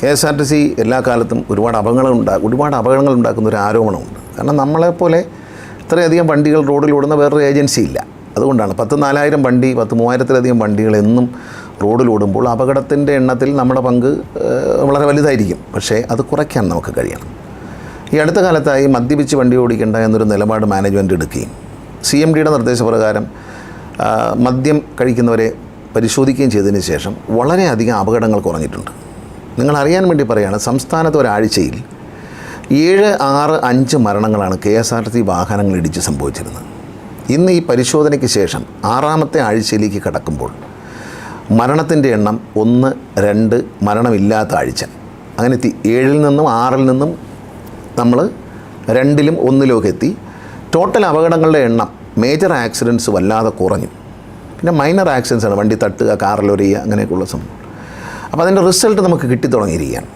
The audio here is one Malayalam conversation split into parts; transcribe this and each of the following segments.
K S R T C എല്ലാ കാലത്തും ഒരുപാട് അപകടങ്ങൾ ഉണ്ടാ ഒരുപാട് അപകടങ്ങൾ ഉണ്ടാക്കുന്ന ഒരു ആരോപണമുണ്ട്. കാരണം നമ്മളെപ്പോലെ ഇത്രയധികം വണ്ടികൾ റോഡിൽ ഓടുന്ന വേറൊരു ഏജൻസി ഇല്ല. അതുകൊണ്ടാണ് പത്ത് നാലായിരം വണ്ടി പത്ത് മൂവായിരത്തിലധികം വണ്ടികൾ എന്നും റോഡിൽ ഓടുമ്പോൾ അപകടത്തിന്റെ എണ്ണത്തിൽ നമ്മുടെ പങ്ക് വളരെ വലുതായിരിക്കും. പക്ഷേ അത് കുറയ്ക്കാൻ നമുക്ക് കഴിയണം. ഈ അടുത്ത കാലത്തായി മദ്യപിച്ച് വണ്ടി ഓടിക്കേണ്ട എന്നൊരു നിലപാട് മാനേജ്മെന്റ് എടുക്കുകയും സി എം ഡിയുടെ നിർദ്ദേശപ്രകാരം മദ്യം കഴിക്കുന്നവരെ പരിശോധിക്കുകയും ചെയ്തതിന് ശേഷം വളരെയധികം അപകടങ്ങൾ കുറഞ്ഞിട്ടുണ്ട്. നിങ്ങൾ അറിയാൻ വേണ്ടി പറയുകയാണ് സംസ്ഥാനത്ത് ഒരാഴ്ചയിൽ ഏഴ് ആറ് അഞ്ച് മരണങ്ങളാണ് കെ എസ് ആർ ടി ഇടിച്ച് സംഭവിച്ചിരുന്നത്. ഇന്ന് ഈ പരിശോധനയ്ക്ക് ശേഷം ആറാമത്തെ ആഴ്ചയിലേക്ക് കടക്കുമ്പോൾ മരണത്തിന്റെ എണ്ണം ഒന്ന് രണ്ട് മരണമില്ലാത്ത ആഴ്ച. അങ്ങനെ എത്തി ഏഴിൽ നിന്നും ആറിൽ നിന്നും നമ്മൾ രണ്ടിലും ഒന്നിലുമൊക്കെ എത്തി. ടോട്ടൽ അപകടങ്ങളുടെ എണ്ണം മേജർ ആക്സിഡൻസ് വല്ലാതെ കുറഞ്ഞു. പിന്നെ മൈനർ ആക്സിഡൻസ് ആണ് വണ്ടി തട്ടുക കാറിലൊരിയുക അങ്ങനെയൊക്കെയുള്ള സംഭവം. അപ്പോൾ അതിന്റെ റിസൾട്ട് നമുക്ക് കിട്ടിത്തുടങ്ങിയിരിക്കുകയാണ്.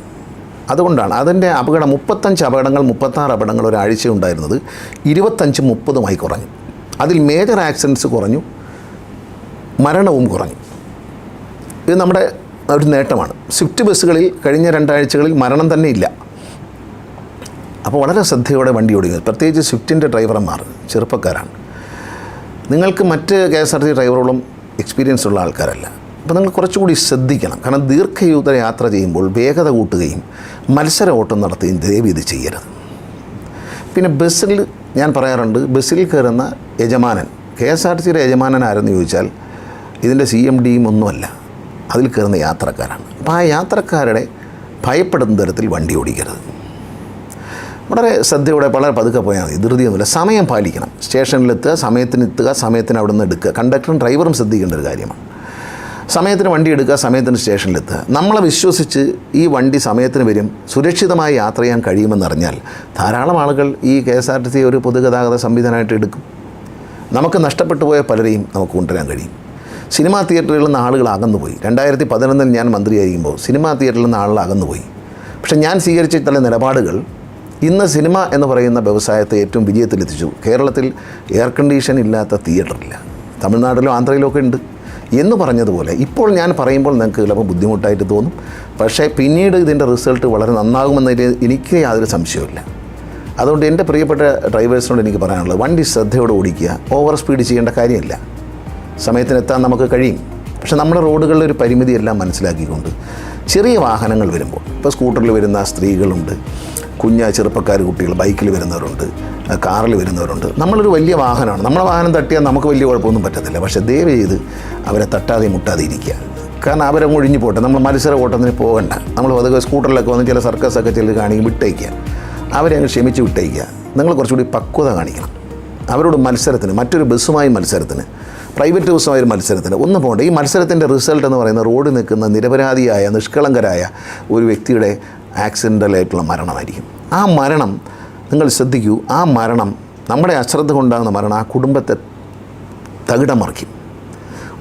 അതുകൊണ്ടാണ് അതിന്റെ അപകടം മുപ്പത്തഞ്ച് അപകടങ്ങൾ മുപ്പത്താറ് അപകടങ്ങൾ ഒരാഴ്ച ഉണ്ടായിരുന്നത്. ഇരുപത്തഞ്ച് മുപ്പതുമായി കുറഞ്ഞു. അതിൽ മേജർ ആക്സിഡൻസ് കുറഞ്ഞു. മരണവും കുറഞ്ഞു. ഇത് നമ്മുടെ ഒരു നേട്ടമാണ്. സ്വിഫ്റ്റ് ബസ്സുകളിൽ കഴിഞ്ഞ രണ്ടാഴ്ചകളിൽ മരണം തന്നെ ഇല്ല. അപ്പോൾ വളരെ ശ്രദ്ധയോടെ വണ്ടി ഓടിക്കുന്നത് പ്രത്യേകിച്ച് സ്വിഫ്റ്റിന്റെ ഡ്രൈവർമാർ ചെറുപ്പക്കാരാണ്. നിങ്ങൾക്ക് മറ്റ് കെ എസ് ആർ ടി ഡ്രൈവറുകളും എക്സ്പീരിയൻസ് ഉള്ള ആൾക്കാരല്ല. അപ്പോൾ നിങ്ങൾ കുറച്ചുകൂടി ശ്രദ്ധിക്കണം. കാരണം ദീർഘയൂത യാത്ര ചെയ്യുമ്പോൾ വേഗത കൂട്ടുകയും മത്സര ഓട്ടം നടത്തുകയും ദയവ് ഇത് ചെയ്യരുത്. പിന്നെ ബസ്സിൽ ഞാൻ പറയാറുണ്ട് ബസ്സിൽ കയറുന്ന യജമാനൻ കെ എസ് ആർ സിയുടെ യജമാനൻ ആരെന്ന് ചോദിച്ചാൽ ഇതിന്റെ സി എം ഡിയും ഒന്നുമല്ല അതിൽ കയറുന്ന യാത്രക്കാരാണ്. അപ്പോൾ ആ യാത്രക്കാരുടെ ഭയപ്പെടുന്ന തരത്തിൽ വണ്ടി ഓടിക്കരുത്. വളരെ ശ്രദ്ധയോടെ വളരെ പതുക്കെ പോയാൽ മതി ധൃതിയൊന്നുമില്ല. സമയം പാലിക്കണം. സ്റ്റേഷനിലെത്തുക സമയത്തിന് എത്തുക സമയത്തിന് അവിടെ നിന്ന് എടുക്കുക. കണ്ടക്ടറും ഡ്രൈവറും ശ്രദ്ധിക്കേണ്ട ഒരു കാര്യമാണ്. സമയത്തിന് വണ്ടി എടുക്കുക സമയത്തിന് സ്റ്റേഷനിലെത്തുക നമ്മളെ വിശ്വസിച്ച് ഈ വണ്ടി സമയത്തിന് വരും സുരക്ഷിതമായി യാത്ര ചെയ്യാൻ കഴിയുമെന്നറിഞ്ഞാൽ ധാരാളം ആളുകൾ ഈ K S R T C ഒരു പൊതുഗതാഗത സംവിധാനമായിട്ട് എടുക്കും. നമുക്ക് നഷ്ടപ്പെട്ടു പോയ പലരെയും നമുക്ക് കൊണ്ടുവരാൻ കഴിയും. സിനിമാ തിയേറ്ററുകളിൽ നിന്ന് ആളുകൾ അകന്നുപോയി. രണ്ടായിരത്തി പതിനൊന്നിൽ ഞാൻ മന്ത്രിയായിരിക്കുമ്പോൾ സിനിമാ തിയേറ്ററിൽ നിന്ന് ആളുകൾ അകന്നുപോയി. പക്ഷേ ഞാൻ സ്വീകരിച്ച ചില നിലപാടുകൾ ഇന്ന് സിനിമ എന്ന് പറയുന്ന വ്യവസായത്തെ ഏറ്റവും വിജയത്തിലെത്തിച്ചു. കേരളത്തിൽ എയർ കണ്ടീഷൻ ഇല്ലാത്ത തിയേറ്ററില്ല. തമിഴ്നാട്ടിലും ആന്ധ്രയിലും ഒക്കെ ഉണ്ട്. എന്ന് പറഞ്ഞതുപോലെ ഇപ്പോൾ ഞാൻ പറയുമ്പോൾ നിങ്ങൾക്ക് ചിലപ്പോൾ ബുദ്ധിമുട്ടായിട്ട് തോന്നും. പക്ഷേ പിന്നീട് ഇതിന്റെ റിസൾട്ട് വളരെ നന്നാകുമെന്നതിൽ എനിക്ക് യാതൊരു സംശയമില്ല അതുകൊണ്ട് എന്റെ പ്രിയപ്പെട്ട ഡ്രൈവേഴ്സിനോട് എനിക്ക് പറയാനുള്ളത് വണ്ടി ശ്രദ്ധയോടെ ഓടിക്കുക ഓവർ സ്പീഡ് ചെയ്യേണ്ട കാര്യമില്ല. സമയത്തിനെത്താൻ നമുക്ക് കഴിയും. പക്ഷെ നമ്മുടെ റോഡുകളിൽ ഒരു പരിമിതിയെല്ലാം മനസ്സിലാക്കിക്കൊണ്ട് ചെറിയ വാഹനങ്ങൾ വരുമ്പോൾ. ഇപ്പോൾ സ്കൂട്ടറിൽ വരുന്ന സ്ത്രീകളുണ്ട് കുഞ്ഞ ചെറുപ്പക്കാർ കുട്ടികൾ ബൈക്കിൽ വരുന്നവരുണ്ട് കാറിൽ വരുന്നവരുണ്ട്. നമ്മളൊരു വലിയ വാഹനമാണ്. നമ്മളെ വാഹനം തട്ടിയാൽ നമുക്ക് വലിയ കുഴപ്പമൊന്നും പറ്റത്തില്ല. പക്ഷേ ദയവ് ചെയ്ത് അവരെ തട്ടാതെ മുട്ടാതെ ഇരിക്കുക. കാരണം അവരങ്ങ് ഒഴിഞ്ഞു പോട്ടെ. നമ്മൾ മത്സര ഓട്ടത്തിന് പോകണ്ട. നമ്മൾ അതൊക്കെ സ്കൂട്ടറിലൊക്കെ വന്ന് ചില സർക്കസൊക്കെ ചില കാണിക്കും വിട്ടേക്കുക. അവരെ അങ്ങ് ക്ഷമിച്ച് വിട്ടേക്കുക. നിങ്ങൾ കുറച്ചുകൂടി പക്വത കാണിക്കണം. അവരോട് മത്സരത്തിന് മറ്റൊരു ബസ്സുമായി മത്സരത്തിന് പ്രൈവറ്റ് ദിവസമായ ഒരു മത്സരത്തിന്. ഒന്ന് പോകേണ്ട. ഈ മത്സരത്തിന്റെ റിസൾട്ട് എന്ന് പറയുന്ന റോഡ് നിൽക്കുന്ന നിരപരാധിയായ നിഷ്കളങ്കരായ ഒരു വ്യക്തിയുടെ ആക്സിഡന്റലായിട്ടുള്ള മരണമായിരിക്കും. ആ മരണം നിങ്ങൾ ശ്രദ്ധിക്കൂ ആ മരണം നമ്മുടെ അശ്രദ്ധ കൊണ്ടാകുന്ന മരണം ആ കുടുംബത്തെ തകിടമറിക്കും.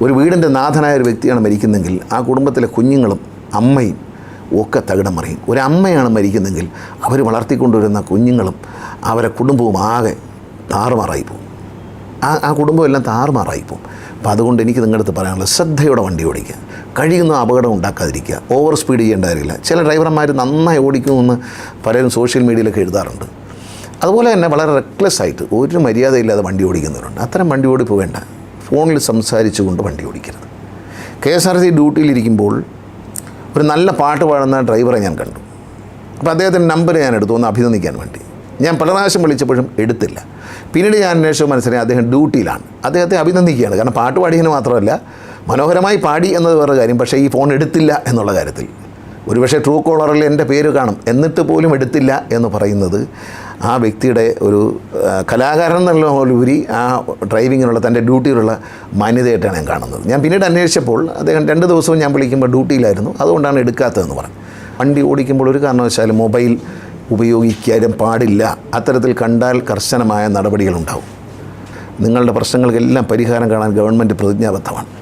ഒരു വീടിന്റെ നാഥനായ ഒരു വ്യക്തിയാണ് മരിക്കുന്നെങ്കിൽ ആ കുടുംബത്തിലെ കുഞ്ഞുങ്ങളും അമ്മയും ഒക്കെ തകിടം മറിയും ഒരു അമ്മയാണ് മരിക്കുന്നെങ്കിൽ അവർ വളർത്തിക്കൊണ്ടുവരുന്ന കുഞ്ഞുങ്ങളും അവരെ കുടുംബവും ആകെ താറുമാറായി പോകും. ആ ആ കുടുംബം എല്ലാം താറുമാറായി പോകും അപ്പോൾ അതുകൊണ്ട് എനിക്ക് നിങ്ങളുടെ അടുത്ത് പറയാനുള്ളത് ശ്രദ്ധയോടെ വണ്ടി ഓടിക്കുക. കഴിയുന്ന അപകടം ഉണ്ടാക്കാതിരിക്കുക. ഓവർ സ്പീഡ് ചെയ്യേണ്ട കാര്യമില്ല ചില ഡ്രൈവർമാർ നന്നായി ഓടിക്കുമെന്ന് പലരും സോഷ്യൽ മീഡിയയിലൊക്കെ എഴുതാറുണ്ട്. അതുപോലെ തന്നെ വളരെ റെക്ലെസ് ആയിട്ട് ഒരു മര്യാദയില്ലാതെ വണ്ടി ഓടിക്കുന്നവരുണ്ട്. അത്തരം വണ്ടി ഓടിപ്പ് വേണ്ട. ഫോണിൽ സംസാരിച്ചുകൊണ്ട് വണ്ടി ഓടിക്കരുത്. കെ എസ് ആർ സി ഡ്യൂട്ടിയിലിരിക്കുമ്പോൾ ഒരു നല്ല പാട്ട് പാടുന്ന ഡ്രൈവറെ ഞാൻ കണ്ടു. അപ്പോൾ അദ്ദേഹത്തിന്റെ നമ്പർ ഞാൻ എടുത്തു. ഒന്ന് അഭിനന്ദിക്കാൻ വേണ്ടി. ഞാൻ പല പ്രാവശ്യം വിളിച്ചപ്പോഴും എടുത്തില്ല. പിന്നീട് ഞാൻ അന്വേഷിച്ച മനസ്സിലായി അദ്ദേഹം ഡ്യൂട്ടിയിലാണ്. അദ്ദേഹത്തെ അഭിനന്ദിക്കുകയാണ്. കാരണം പാട്ട് പാടിയതിന് മാത്രമല്ല മനോഹരമായി പാടി എന്നത് വേറെ കാര്യം. പക്ഷേ ഈ ഫോൺ എടുത്തില്ല എന്നുള്ള കാര്യത്തിൽ. ഒരുപക്ഷെ ട്രൂ കോളറിൽ എന്റെ പേര് കാണും. എന്നിട്ട് പോലും എടുത്തില്ല എന്ന് പറയുന്നത് ആ വ്യക്തിയുടെ ഒരു കലാകാരൻ എന്നുള്ള ഉപരി ആ ഡ്രൈവിങ്ങിനുള്ള തന്റെ ഡ്യൂട്ടിയിലുള്ള മാന്യതയായിട്ടാണ് ഞാൻ കാണുന്നത്. ഞാൻ പിന്നീട് അന്വേഷിച്ചപ്പോൾ അദ്ദേഹം രണ്ട് ദിവസവും ഞാൻ വിളിക്കുമ്പോൾ ഡ്യൂട്ടിയിലായിരുന്നു. അതുകൊണ്ടാണ് എടുക്കാത്തതെന്ന് പറഞ്ഞു. വണ്ടി ഓടിക്കുമ്പോൾ ഒരു കാരണവശാലും മൊബൈൽ ഉപയോഗിക്കാനും പാടില്ല. അത്തരത്തിൽ കണ്ടാൽ കർശനമായ നടപടികളുണ്ടാവും. നിങ്ങളുടെ പ്രശ്നങ്ങൾക്കെല്ലാം പരിഹാരം കാണാൻ ഗവൺമെന്റ് പ്രതിജ്ഞാബദ്ധമാണ്.